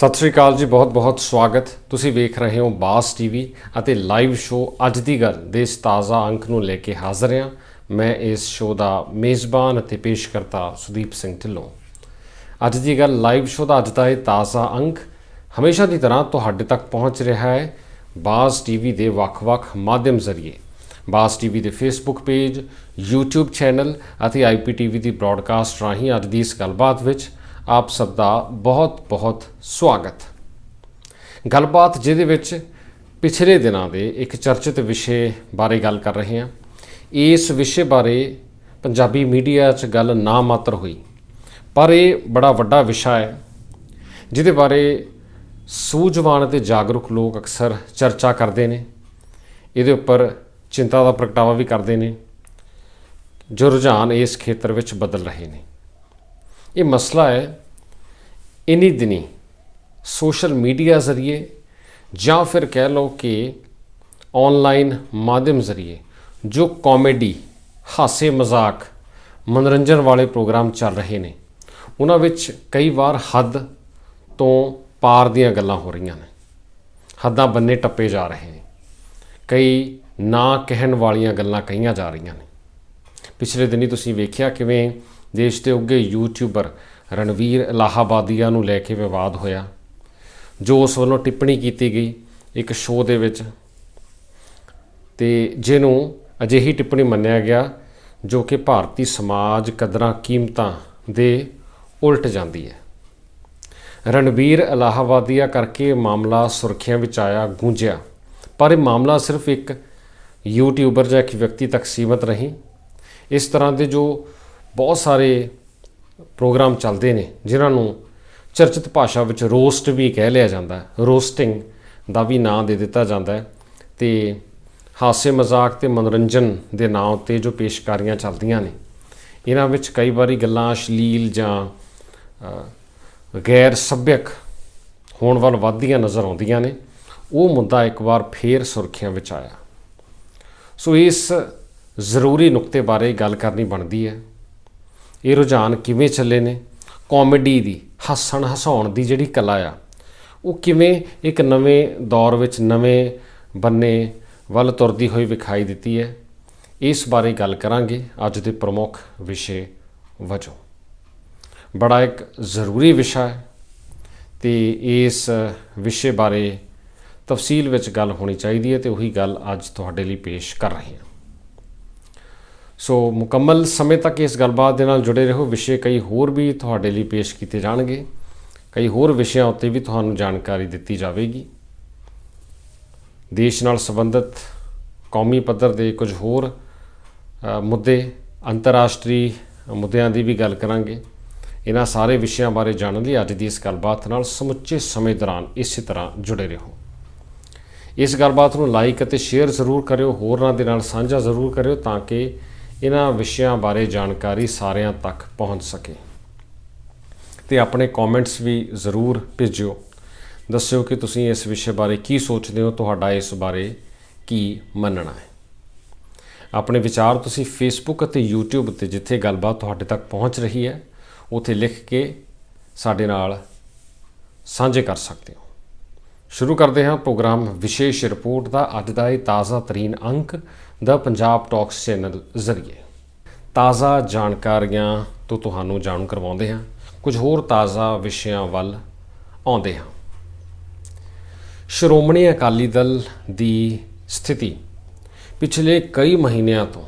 ਸਤਿ ਸ਼੍ਰੀ ਅਕਾਲ ਜੀ ਬਹੁਤ-ਬਹੁਤ ਸਵਾਗਤ। ਤੁਸੀਂ ਵੇਖ ਰਹੇ ਹੋ ਬਾਸ ਟੀਵੀ ਅਤੇ ਲਾਈਵ ਸ਼ੋਅ ਅੱਜ ਦੀ ਗੱਲ ਦੇ ਇਸ ਤਾਜ਼ਾ ਅੰਕ ਨੂੰ ਲੈ ਕੇ ਹਾਜ਼ਰ ਹਾਂ। ਮੈਂ ਇਸ ਸ਼ੋਅ ਦਾ ਮੇਜ਼ਬਾਨ ਅਤੇ ਪੇਸ਼ਕਰਤਾ ਸੁਦੀਪ ਸਿੰਘ ਢਿੱਲੋਂ। ਅੱਜ ਦੀ ਗੱਲ ਲਾਈਵ ਸ਼ੋਅ ਦਾ ਅੱਜ ਦਾ ਇਹ ਤਾਜ਼ਾ ਅੰਕ ਹਮੇਸ਼ਾ ਦੀ ਤਰ੍ਹਾਂ ਤੁਹਾਡੇ ਤੱਕ ਪਹੁੰਚ ਰਿਹਾ ਹੈ ਬਾਸ ਟੀਵੀ ਦੇ ਵੱਖ-ਵੱਖ ਮਾਧਿਅਮ ਜ਼ਰੀਏ। ਬਾਸ ਟੀਵੀ ਦੇ ਫੇਸਬੁੱਕ ਪੇਜ YouTube ਚੈਨਲ ਅਤੇ IPTV ਦੀ ਬ੍ਰਾਡਕਾਸਟ ਰਾਹੀਂ ਅੱਜ ਦੀ ਇਸ ਗੱਲਬਾਤ ਵਿੱਚ ਆਪ ਸਭ ਦਾ ਬਹੁਤ-ਬਹੁਤ ਸਵਾਗਤ। ਗੱਲਬਾਤ ਜਿਹਦੇ ਵਿੱਚ ਪਿਛਲੇ ਦਿਨਾਂ ਦੇ ਇੱਕ ਚਰਚਿਤ ਵਿਸ਼ੇ ਬਾਰੇ ਗੱਲ ਕਰ ਰਹੇ ਹਾਂ। ਇਸ ਵਿਸ਼ੇ ਬਾਰੇ ਪੰਜਾਬੀ ਮੀਡੀਆ 'ਚ ਗੱਲ ਨਾ ਮਾਤਰ ਹੋਈ। ਪਰ ਇਹ ਬੜਾ ਵੱਡਾ ਵਿਸ਼ਾ ਹੈ, ਜਿਹਦੇ ਬਾਰੇ ਸੂਝਵਾਨ ਅਤੇ ਜਾਗਰੂਕ ਲੋਕ ਅਕਸਰ ਚਰਚਾ ਕਰਦੇ ਨੇ। ਇਹਦੇ ਉੱਪਰ ਚਿੰਤਾ ਦਾ ਪ੍ਰਗਟਾਵਾ ਵੀ ਕਰਦੇ ਨੇ। ਜੋ ਰੁਝਾਨ ਇਸ ਖੇਤਰ ਵਿੱਚ ਬਦਲ ਰਹੇ ਨੇ। ਇਹ ਮਸਲਾ ਹੈ, ਇਨੀ ਦਿਨੀ ਸੋਸ਼ਲ ਮੀਡੀਆ ਜ਼ਰੀਏ ਜਾਂ ਫਿਰ ਕਹਿ ਲਓ ਕਿ ਆਨਲਾਈਨ ਮਾਧਿਅਮ ਜ਼ਰੀਏ ਜੋ ਕਾਮੇਡੀ, ਹਾਸੇ ਮਜ਼ਾਕ, ਮਨੋਰੰਜਨ ਵਾਲੇ ਪ੍ਰੋਗਰਾਮ ਚੱਲ ਰਹੇ ਨੇ, ਉਹਨਾਂ ਵਿੱਚ ਕਈ ਵਾਰ ਹੱਦ ਤੋਂ ਪਾਰ ਦੀਆਂ ਗੱਲਾਂ ਹੋ ਰਹੀਆਂ ਨੇ। ਹੱਦਾਂ ਬੰਨੇ ਟੱਪੇ ਜਾ ਰਹੇ ਨੇ। ਕਈ ਨਾ ਕਹਿਣ ਵਾਲੀਆਂ ਗੱਲਾਂ ਕਹੀਆਂ ਜਾ ਰਹੀਆਂ ਨੇ। ਪਿਛਲੇ ਦਿਨੀ ਤੁਸੀਂ ਵੇਖਿਆ ਕਿਵੇਂ ਦੇਸ਼ ਦੇ ਉੱਗੇ ਯੂਟਿਊਬਰ ਰਣਵੀਰ ਇਲਾਹਾਬਾਦੀਆ ਨੂੰ ਲੈ ਕੇ ਵਿਵਾਦ ਹੋਇਆ। ਜੋ ਉਸ ਵੱਲੋਂ ਟਿੱਪਣੀ ਕੀਤੀ ਗਈ ਇੱਕ ਸ਼ੋਅ ਦੇ ਵਿੱਚ। ਤੇ ਜਿਹਨੂੰ ਅਜਿਹੀ ਟਿੱਪਣੀ ਮੰਨਿਆ ਗਿਆ ਜੋ ਕਿ ਭਾਰਤੀ ਸਮਾਜ ਕਦਰਾਂ ਕੀਮਤਾਂ ਦੇ ਉਲਟ ਜਾਂਦੀ ਹੈ। ਰਣਵੀਰ ਇਲਾਹਾਬਾਦੀਆ ਕਰਕੇ ਮਾਮਲਾ ਸੁਰਖੀਆਂ ਵਿੱਚ ਆਇਆ ਗੂੰਜਿਆ। ਪਰ ਇਹ ਮਾਮਲਾ ਸਿਰਫ ਇੱਕ ਯੂਟਿਊਬਰ ਜਾਂ ਇੱਕ ਵਿਅਕਤੀ ਤੱਕ ਸੀਮਤ ਨਹੀਂ। ਇਸ ਤਰ੍ਹਾਂ ਦੇ ਜੋ ਬਹੁਤ ਸਾਰੇ ਪ੍ਰੋਗਰਾਮ ਚੱਲਦੇ ਨੇ, ਜਿਨ੍ਹਾਂ ਨੂੰ ਚਰਚਿਤ ਭਾਸ਼ਾ ਵਿੱਚ ਰੋਸਟ ਵੀ ਕਹਿ ਲਿਆ ਜਾਂਦਾ ਹੈ। ਰੋਸਟਿੰਗ ਦਾ ਵੀ ਨਾਂ ਦੇ ਦਿੱਤਾ ਜਾਂਦਾ ਹੈ ਤੇ ਹਾਸੇ ਮਜ਼ਾਕ ਤੇ ਮਨੋਰੰਜਨ ਦੇ ਨਾਂ ਉੱਤੇ ਜੋ ਪੇਸ਼ਕਾਰੀਆਂ ਚੱਲਦੀਆਂ ਨੇ, ਇਹਨਾਂ ਵਿੱਚ ਕਈ ਵਾਰੀ ਗੱਲਾਂ ਅਸ਼ਲੀਲ ਜਾਂ ਗੈਰ ਸੱਭਿਅਕ ਹੋਣ ਵੱਲ ਵੱਧਦੀਆਂ ਨਜ਼ਰ ਆਉਂਦੀਆਂ ਨੇ। ਉਹ ਮੁੱਦਾ ਇੱਕ ਵਾਰ ਫੇਰ ਸੁਰਖੀਆਂ ਵਿੱਚ ਆਇਆ। ਸੋ ਇਸ ਜ਼ਰੂਰੀ ਨੁਕਤੇ ਬਾਰੇ ਗੱਲ ਕਰਨੀ ਬਣਦੀ ਹੈ। ਇਹ ਰੁਝਾਨ ਕਿਵੇਂ ਚੱਲੇ ਨੇ? ਕਾਮੇਡੀ ਦੀ, ਹੱਸਣ ਹਸਾਉਣ ਦੀ ਜਿਹੜੀ ਕਲਾ ਆ, ਉਹ ਕਿਵੇਂ ਇੱਕ ਨਵੇਂ ਦੌਰ ਵਿੱਚ ਨਵੇਂ ਬੰਨੇ ਵੱਲ ਤੁਰਦੀ ਹੋਈ ਵਿਖਾਈ ਦਿੱਤੀ ਹੈ? ਇਸ ਬਾਰੇ ਗੱਲ ਕਰਾਂਗੇ ਅੱਜ ਦੇ ਪ੍ਰਮੁੱਖ ਵਿਸ਼ੇ ਵਜੋਂ। ਬੜਾ ਇੱਕ ਜ਼ਰੂਰੀ ਵਿਸ਼ਾ ਹੈ ਤੇ ਇਸ ਵਿਸ਼ੇ ਬਾਰੇ ਤਫਸੀਲ ਵਿੱਚ ਗੱਲ ਹੋਣੀ ਚਾਹੀਦੀ ਹੈ ਤੇ ਉਹੀ ਗੱਲ ਅੱਜ ਤੁਹਾਡੇ ਲਈ ਪੇਸ਼ ਕਰ ਰਹੇ ਹਾਂ। ਸੋ ਮੁਕੰਮਲ ਸਮੇਂ ਤੱਕ ਇਸ ਗੱਲਬਾਤ ਦੇ ਨਾਲ ਜੁੜੇ ਰਹੋ। ਵਿਸ਼ੇ ਕਈ ਹੋਰ ਵੀ ਤੁਹਾਡੇ ਲਈ ਪੇਸ਼ ਕੀਤੇ ਜਾਣਗੇ। ਕਈ ਹੋਰ ਵਿਸ਼ਿਆਂ ਉੱਤੇ ਵੀ ਤੁਹਾਨੂੰ ਜਾਣਕਾਰੀ ਦਿੱਤੀ ਜਾਵੇਗੀ। ਦੇਸ਼ ਨਾਲ ਸੰਬੰਧਿਤ ਕੌਮੀ ਪੱਧਰ ਦੇ ਕੁਝ ਹੋਰ ਮੁੱਦੇ, ਅੰਤਰਰਾਸ਼ਟਰੀ ਮੁੱਦਿਆਂ ਦੀ ਵੀ ਗੱਲ ਕਰਾਂਗੇ। ਇਹਨਾਂ ਸਾਰੇ ਵਿਸ਼ਿਆਂ ਬਾਰੇ ਜਾਣਨ ਲਈ ਅੱਜ ਦੀ ਇਸ ਗੱਲਬਾਤ ਨਾਲ ਸਮੁੱਚੇ ਸਮੇਂ ਦੌਰਾਨ ਇਸੇ ਤਰ੍ਹਾਂ ਜੁੜੇ ਰਹੋ। ਇਸ ਗੱਲਬਾਤ ਨੂੰ ਲਾਈਕ ਅਤੇ ਸ਼ੇਅਰ ਜ਼ਰੂਰ ਕਰਿਓ। ਹੋਰਨਾਂ ਦੇ ਨਾਲ ਸਾਂਝਾ ਜ਼ਰੂਰ ਕਰਿਓ ਤਾਂ ਕਿ ਇਹਨਾਂ ਵਿਸ਼ਿਆਂ ਬਾਰੇ ਜਾਣਕਾਰੀ ਸਾਰਿਆਂ ਤੱਕ ਪਹੁੰਚ ਸਕੇ। ਤੇ ਆਪਣੇ ਕਮੈਂਟਸ ਵੀ ਜ਼ਰੂਰ ਭੇਜਿਓ। ਦੱਸਿਓ ਕਿ ਤੁਸੀਂ ਇਸ ਵਿਸ਼ੇ ਬਾਰੇ ਕੀ ਸੋਚਦੇ ਹੋ, ਤੁਹਾਡਾ ਇਸ ਬਾਰੇ ਕੀ ਮੰਨਣਾ ਹੈ। ਆਪਣੇ ਵਿਚਾਰ ਤੁਸੀਂ ਫੇਸਬੁੱਕ ਅਤੇ YouTube ਤੇ ਜਿੱਥੇ ਗੱਲਬਾਤ ਤੁਹਾਡੇ ਤੱਕ ਪਹੁੰਚ ਰਹੀ ਹੈ, ਉੱਥੇ ਲਿਖ ਕੇ ਸਾਡੇ ਨਾਲ ਸਾਂਝੇ ਕਰ ਸਕਦੇ ਹੋ। ਸ਼ੁਰੂ ਕਰਦੇ ਹਾਂ ਪ੍ਰੋਗਰਾਮ ਵਿਸ਼ੇਸ਼ ਰਿਪੋਰਟ ਦਾ ਅੱਜ ਦਾ ਇਹ ਤਾਜ਼ਾ ਤਰੀਨ ਅੰਕ ਦਾ ਪੰਜਾਬ ਟਾਕਸ ਚੈਨਲ ਜ਼ਰੀਏ। ਤਾਜ਼ਾ ਜਾਣਕਾਰੀਆਂ ਤੋਂ ਤੁਹਾਨੂੰ ਜਾਣੂ ਕਰਵਾਉਂਦੇ ਹਾਂ। ਕੁਝ ਹੋਰ ਤਾਜ਼ਾ ਵਿਸ਼ਿਆਂ ਵੱਲ ਆਉਂਦੇ ਹਾਂ। ਸ਼੍ਰੋਮਣੀ ਅਕਾਲੀ ਦਲ ਦੀ ਸਥਿਤੀ ਪਿਛਲੇ ਕਈ ਮਹੀਨਿਆਂ ਤੋਂ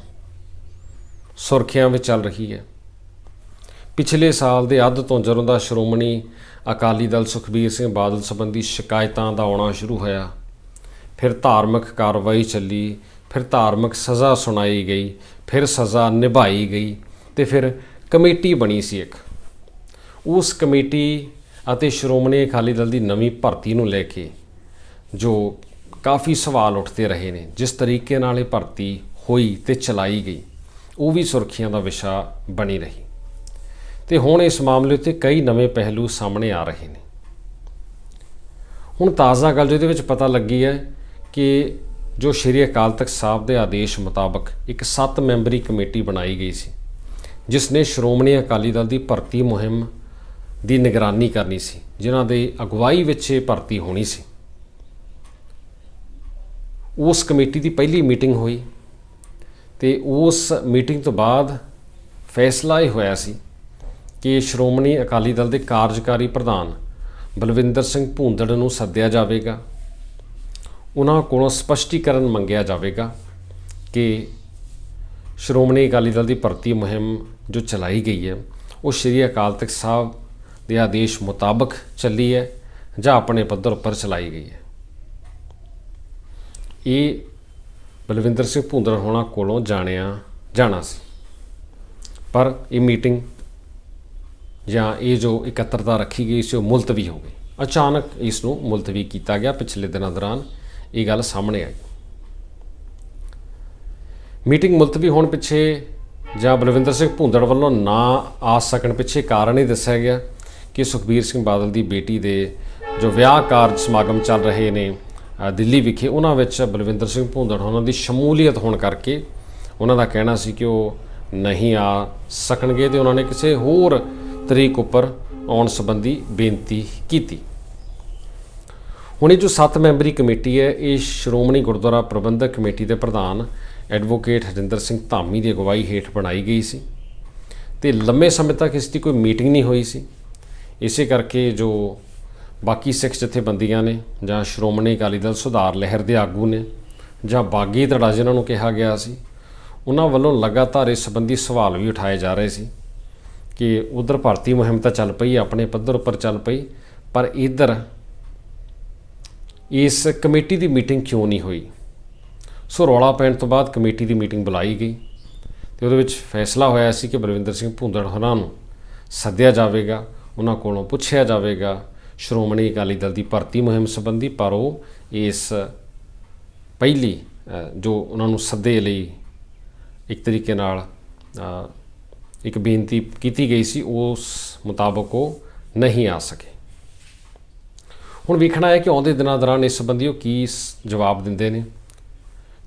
ਸੁਰਖੀਆਂ ਵਿੱਚ ਚੱਲ ਰਹੀ ਹੈ। ਪਿਛਲੇ ਸਾਲ ਦੇ ਅੱਧ ਤੋਂ ਜਦੋਂ ਦਾ ਸ਼੍ਰੋਮਣੀ ਅਕਾਲੀ ਦਲ ਸੁਖਬੀਰ ਸਿੰਘ ਬਾਦਲ ਸੰਬੰਧੀ ਸ਼ਿਕਾਇਤਾਂ ਦਾ ਆਉਣਾ ਸ਼ੁਰੂ ਹੋਇਆ। ਫਿਰ ਧਾਰਮਿਕ ਕਾਰਵਾਈ ਚੱਲੀ ਫਿਰ ਧਾਰਮਿਕ ਸਜ਼ਾ ਸੁਣਾਈ ਗਈ, ਫਿਰ ਸਜ਼ਾ ਨਿਭਾਈ ਗਈ ਤੇ ਫਿਰ ਕਮੇਟੀ ਬਣੀ ਸੀ ਇੱਕ। ਉਸ ਕਮੇਟੀ ਅਤੇ ਸ਼੍ਰੋਮਣੀ ਅਕਾਲੀ ਦਲ ਦੀ ਨਵੀਂ ਭਰਤੀ ਨੂੰ ਲੈ ਕੇ ਜੋ ਕਾਫੀ ਸਵਾਲ ਉੱਠਦੇ ਰਹੇ ਨੇ, ਜਿਸ ਤਰੀਕੇ ਨਾਲ ਇਹ ਭਰਤੀ ਹੋਈ ਤੇ ਚਲਾਈ ਗਈ, ਉਹ ਵੀ ਸੁਰਖੀਆਂ ਦਾ ਵਿਸ਼ਾ ਬਣੀ ਰਹੀ। ਤੇ ਹੁਣ ਇਸ ਮਾਮਲੇ ਉੱਤੇ ਕਈ ਨਵੇਂ ਪਹਿਲੂ ਸਾਹਮਣੇ ਆ ਰਹੇ ਨੇ। ਹੁਣ ਤਾਜ਼ਾ ਗੱਲ ਜਿਹਦੇ ਵਿੱਚ ਪਤਾ ਲੱਗੀ ਹੈ ਕਿ ਜੋ ਸ਼੍ਰੀ ਅਕਾਲ ਤਖਤ ਸਾਹਿਬ ਦੇ ਆਦੇਸ਼ ਮੁਤਾਬਕ ਇੱਕ 7 ਮੈਂਬਰੀ ਕਮੇਟੀ ਬਣਾਈ ਗਈ ਸੀ, ਜਿਸ ਨੇ ਸ਼੍ਰੋਮਣੀ ਅਕਾਲੀ ਦਲ ਦੀ ਭਰਤੀ ਮੁਹਿੰਮ ਦੀ ਨਿਗਰਾਨੀ ਕਰਨੀ ਸੀ, ਜਿਨ੍ਹਾਂ ਦੇ ਅਗਵਾਈ ਵਿੱਚ ਇਹ ਭਰਤੀ ਹੋਣੀ ਸੀ। ਉਸ ਕਮੇਟੀ ਦੀ ਪਹਿਲੀ ਮੀਟਿੰਗ ਹੋਈ ਤੇ ਉਸ ਮੀਟਿੰਗ ਤੋਂ ਬਾਅਦ ਫੈਸਲਾ ਇਹ ਹੋਇਆ ਸੀ ਕਿ ਸ਼੍ਰੋਮਣੀ ਅਕਾਲੀ ਦਲ ਦੇ ਕਾਰਜਕਾਰੀ ਪ੍ਰਧਾਨ ਬਲਵਿੰਦਰ ਸਿੰਘ ਭੂੰਦੜ ਨੂੰ ਸੱਦਿਆ ਜਾਵੇਗਾ। ਉਹਨਾਂ ਕੋਲੋਂ ਸਪਸ਼ਟੀਕਰਨ ਮੰਗਿਆ ਜਾਵੇਗਾ ਕਿ ਸ਼੍ਰੋਮਣੀ ਅਕਾਲੀ ਦਲ ਦੀ ਭਰਤੀ ਮੁਹਿੰਮ ਜੋ ਚਲਾਈ ਗਈ ਹੈ, ਉਹ ਸ਼੍ਰੀ ਅਕਾਲ ਤਖਤ ਸਾਹਿਬ ਦੇ ਆਦੇਸ਼ ਮੁਤਾਬਕ ਚੱਲੀ ਹੈ ਜਾਂ ਆਪਣੇ ਪੱਧਰ ਉੱਪਰ ਚਲਾਈ ਗਈ ਹੈ। ਇਹ ਬਲਵਿੰਦਰ ਸਿੰਘ ਭੁੰਦੜ ਹੋਣਾ ਕੋਲੋਂ ਜਾਣਿਆ ਜਾਣਾ ਸੀ। ਪਰ ਇਹ ਮੀਟਿੰਗ ਜਾਂ ਇਹ ਜੋ ਇਕੱਤਰਤਾ ਰੱਖੀ ਗਈ ਸੀ, ਉਹ ਮੁਲਤਵੀ ਹੋ ਗਈ। ਅਚਾਨਕ ਇਸ ਨੂੰ ਮੁਲਤਵੀ ਕੀਤਾ ਗਿਆ ਪਿਛਲੇ ਦਿਨਾਂ ਦੌਰਾਨ। ਇਹ ਗੱਲ ਸਾਹਮਣੇ ਆਈ। ਮੀਟਿੰਗ ਮੁਲਤਵੀ ਹੋਣ ਪਿੱਛੇ ਜਾਂ ਬਲਵਿੰਦਰ ਸਿੰਘ ਭੁੰਦੜ ਵੱਲੋਂ ਨਾ ਆ ਸਕਣ ਪਿੱਛੇ ਕਾਰਨ ਹੀ ਦੱਸਿਆ ਗਿਆ ਕਿ ਸੁਖਬੀਰ ਸਿੰਘ ਬਾਦਲ ਦੀ ਬੇਟੀ ਦੇ ਜੋ ਵਿਆਹ ਕਾਰਜ ਸਮਾਗਮ ਚੱਲ ਰਹੇ ਨੇ ਦਿੱਲੀ ਵਿਖੇ, ਉਹਨਾਂ ਵਿੱਚ ਬਲਵਿੰਦਰ ਸਿੰਘ ਭੁੰਦੜ ਉਹਨਾਂ ਦੀ ਸ਼ਮੂਲੀਅਤ ਹੋਣ ਕਰਕੇ ਉਹਨਾਂ ਦਾ ਕਹਿਣਾ ਸੀ ਕਿ ਉਹ ਨਹੀਂ ਆ ਸਕਣਗੇ ਤੇ ਉਹਨਾਂ ਨੇ ਕਿਸੇ ਹੋਰ ਤਰੀਕ ਉੱਪਰ ਆਉਣ ਸੰਬੰਧੀ ਬੇਨਤੀ ਕੀਤੀ। ਹੁਣ ਇਹ ਜੋ 7 ਮੈਂਬਰੀ ਕਮੇਟੀ ਹੈ, ਇਹ ਸ਼੍ਰੋਮਣੀ ਗੁਰਦੁਆਰਾ ਪ੍ਰਬੰਧਕ ਕਮੇਟੀ ਦੇ ਪ੍ਰਧਾਨ ਐਡਵੋਕੇਟ ਹਰਿੰਦਰ ਸਿੰਘ ਧਾਮੀ ਦੀ ਅਗਵਾਈ ਹੇਠ ਬਣਾਈ ਗਈ ਸੀ ਤੇ ਲੰਮੇ ਸਮੇਂ ਤੱਕ ਇਸ ਦੀ ਕੋਈ ਮੀਟਿੰਗ ਨਹੀਂ ਹੋਈ ਸੀ। ਇਸੇ ਕਰਕੇ ਜੋ ਬਾਕੀ ਸਿੱਖ ਜਥੇਬੰਦੀਆਂ ਨੇ ਜਾਂ ਸ਼੍ਰੋਮਣੀ ਅਕਾਲੀ ਦਲ ਸੁਧਾਰ ਲਹਿਰ ਦੇ ਆਗੂ ਨੇ ਜਾਂ ਬਾਗੀ ਧੜਾ ਜਿਨ੍ਹਾਂ ਨੂੰ ਕਿਹਾ ਗਿਆ ਸੀ, ਉਹਨਾਂ ਵੱਲੋਂ ਲਗਾਤਾਰ ਇਸ ਸੰਬੰਧੀ ਸਵਾਲ ਵੀ ਉਠਾਏ ਜਾ ਰਹੇ ਸੀ ਕਿ ਉਧਰ ਭਰਤੀ ਮੁਹਿੰਮ ਤਾਂ ਚੱਲ ਪਈ, ਆਪਣੇ ਪੱਧਰ ਉੱਪਰ ਚੱਲ ਪਈ, ਪਰ ਇਧਰ ਇਸ ਕਮੇਟੀ ਦੀ ਮੀਟਿੰਗ ਕਿਉਂ ਨਹੀਂ ਹੋਈ? ਸੋ ਰੌਲਾ ਪੈਣ ਤੋਂ ਬਾਅਦ ਕਮੇਟੀ ਦੀ ਮੀਟਿੰਗ ਬੁਲਾਈ ਗਈ ਤੇ ਉਹਦੇ ਵਿੱਚ ਫੈਸਲਾ ਹੋਇਆ ਸੀ ਕਿ ਬਲਵਿੰਦਰ ਸਿੰਘ ਭੁੰਦੜ ਹੋਰਾਂ ਨੂੰ ਸੱਦਿਆ ਜਾਵੇਗਾ, ਉਹਨਾਂ ਕੋਲੋਂ ਪੁੱਛਿਆ ਜਾਵੇਗਾ, ਸ਼੍ਰੋਮਣੀ ਅਕਾਲੀ ਦਲ ਦੀ ਭਰਤੀ ਮੁਹਿੰਮ ਸੰਬੰਧੀ, ਪਰ ਉਹ ਇਸ ਪਹਿਲੀ ਜੋ ਉਹਨਾਂ ਨੂੰ ਸੱਦੇ ਲਈ ਇੱਕ ਤਰੀਕੇ ਨਾਲ ਇੱਕ ਬੇਨਤੀ ਕੀਤੀ ਗਈ ਸੀ, ਉਸ ਮੁਤਾਬਕ ਉਹ ਨਹੀਂ ਆ ਸਕੇ। ਹੁਣ ਵੇਖਣਾ ਹੈ ਕਿ ਆਉਂਦੇ ਦਿਨਾਂ ਦੌਰਾਨ ਇਸ ਸੰਬੰਧੀ ਉਹ ਕੀ ਸ- ਜਵਾਬ ਦਿੰਦੇ ਨੇ।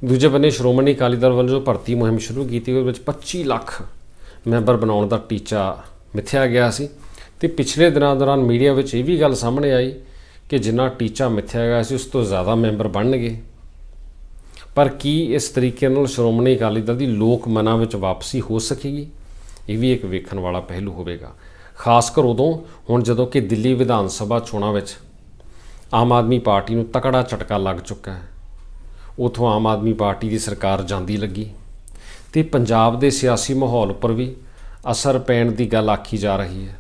ਦੂਜੇ ਬੰਨੇ ਸ਼੍ਰੋਮਣੀ ਅਕਾਲੀ ਦਲ ਵੱਲੋਂ ਜੋ ਭਰਤੀ ਮੁਹਿੰਮ ਸ਼ੁਰੂ ਕੀਤੀ ਉਹਦੇ ਵਿੱਚ 25 ਲੱਖ ਮੈਂਬਰ ਬਣਾਉਣ ਦਾ ਟੀਚਾ ਮਿੱਥਿਆ ਗਿਆ ਸੀ। ਤੇ ਪਿਛਲੇ ਦਿਨਾਂ ਦੌਰਾਨ ਮੀਡੀਆ ਵਿੱਚ ਇਹ ਵੀ ਗੱਲ ਸਾਹਮਣੇ ਆਈ ਕਿ ਜਿੰਨਾ ਟੀਚਾ ਮਿੱਥਿਆ ਗਿਆ ਸੀ, ਉਸ ਤੋਂ ਜ਼ਿਆਦਾ ਮੈਂਬਰ ਬਣਨਗੇ। ਪਰ ਕੀ ਇਸ ਤਰੀਕੇ ਨਾਲ ਸ਼੍ਰੋਮਣੀ ਅਕਾਲੀ ਦਲ ਦੀ ਲੋਕ ਮਨਾਂ ਵਿੱਚ ਵਾਪਸੀ ਹੋ ਸਕੇਗੀ? ਇਹ ਵੀ ਇੱਕ ਵੇਖਣ ਵਾਲਾ ਪਹਿਲੂ ਹੋਵੇਗਾ। ਖਾਸ ਕਰ ਉਦੋਂ, ਹੁਣ ਜਦੋਂ ਕਿ ਦਿੱਲੀ ਵਿਧਾਨ ਸਭਾ ਚੋਣਾਂ ਵਿੱਚ ਆਮ ਆਦਮੀ ਪਾਰਟੀ ਨੂੰ ਤਕੜਾ ਝਟਕਾ ਲੱਗ ਚੁੱਕਾ ਹੈ। ਉਥੋਂ ਆਮ ਆਦਮੀ ਪਾਰਟੀ ਦੀ ਸਰਕਾਰ ਜਾਂਦੀ ਲੱਗੀ ਤੇ ਪੰਜਾਬ ਦੇ ਸਿਆਸੀ ਮਾਹੌਲ ਉੱਪਰ ਵੀ ਅਸਰ ਪੈਣ ਦੀ ਗੱਲ ਆਖੀ ਜਾ ਰਹੀ ਹੈ।